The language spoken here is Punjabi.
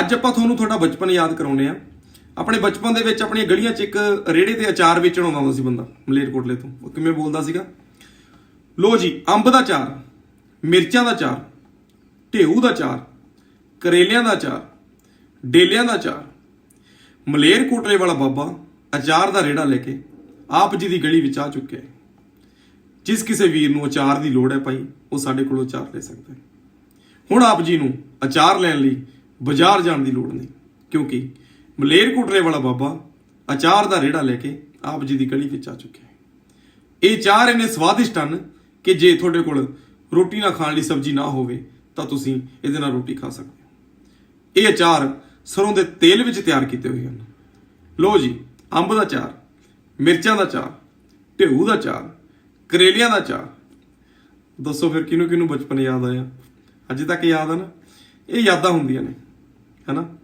ਅੱਜ ਆਪਾਂ ਤੁਹਾਨੂੰ ਤੁਹਾਡਾ ਬਚਪਨ ਯਾਦ ਕਰਾਉਨੇ ਆ ਆਪਣੇ ਬਚਪਨ ਦੇ ਵਿੱਚ ਆਪਣੀਆਂ ਗਲੀਆਂ 'ਚ ਇੱਕ ਰੇੜੇ ਤੇ ਅਚਾਰ ਵੇਚਣ ਆਉਂਦਾ ਹੁੰਦਾ ਸੀ ਬੰਦਾ, ਮਲੇਰਕੋਟਲੇ ਤੋਂ। ਉਹ ਕਿਵੇਂ ਬੋਲਦਾ ਸੀਗਾ? ਲੋ ਜੀ, ਅੰਬ ਦਾ ਚਾਰ ਮਿਰਚਾਂ ਦਾ ਚਾਰ ਢੇਊ ਦਾ ਚਾਰ ਕਰੇਲਿਆਂ ਦਾ ਚਾਰ ਡੇਲਿਆਂ ਦਾ ਚਾਰ ਮਲੇਰਕੋਟਲੇ ਵਾਲਾ ਬਾਬਾ ਅਚਾਰ ਦਾ ਰੇੜਾ ਲੈ ਕੇ ਆਪ ਜੀ ਦੀ ਗਲੀ ਵਿੱਚ ਆ ਚੁੱਕਿਆ ਹੈ। ਜਿਸ ਕਿਸੇ ਵੀਰ ਨੂੰ ਅਚਾਰ ਦੀ ਲੋੜ ਹੈ ਭਾਈ, ਉਹ ਸਾਡੇ ਕੋਲੋਂ ਅਚਾਰ ਲੈ ਸਕਦਾ ਹੈ। ਹੁਣ ਆਪ ਜੀ ਨੂੰ ਅਚਾਰ ਲੈਣ ਲਈ ਬਾਜ਼ਾਰ ਜਾਣ ਦੀ ਲੋੜ ਨਹੀਂ। ਕਿਉਂਕਿ ਮਲੇਰਕੋਟਲੇ ਵਾਲਾ ਬਾਬਾ ਅਚਾਰ ਦਾ ਰੇੜਾ ਲੈ ਕੇ ਆਪ ਜੀ ਦੀ ਗਲੀ ਵਿੱਚ ਆ ਚੁੱਕਿਆ ਹੈ। ਇਹ ਚਾਰ ਇੰਨੇ ਸਵਾਦਿਸ਼ਟ ਹਨ ਕਿ ਜੇ ਤੁਹਾਡੇ ਕੋਲ ਰੋਟੀ ਨਾ ਖਾਣ ਲਈ ਸਬਜ਼ੀ ਨਾ ਹੋਵੇ, ਤਾਂ ਤੁਸੀਂ ਇਹਦੇ ਨਾਲ ਰੋਟੀ ਖਾ ਸਕਦੇ ਹੋ। ਇਹ ਅਚਾਰ ਸਰੋਂ ਦੇ ਤੇਲ ਵਿੱਚ ਤਿਆਰ ਕੀਤੇ ਹੋਏ ਹਨ। ਲੋ ਜੀ, ਅੰਬ ਦਾ ਚਾਰ, ਮਿਰਚਾਂ ਦਾ ਚਾਰ, ਢੇਊ ਦਾ ਚਾਰ, ਕਰੇਲਿਆਂ ਦਾ ਚਾਰ। ਦੱਸੋ ਫਿਰ ਕਿਹਨੂੰ ਕਿਹਨੂੰ ਬਚਪਨ ਯਾਦ ਆਇਆ? ਅਜੇ ਤੱਕ ਯਾਦ ਆ ਨਾ? ਇਹ ਯਾਦਾਂ ਹੁੰਦੀਆਂ ਨੇ। ਹੈਨਾ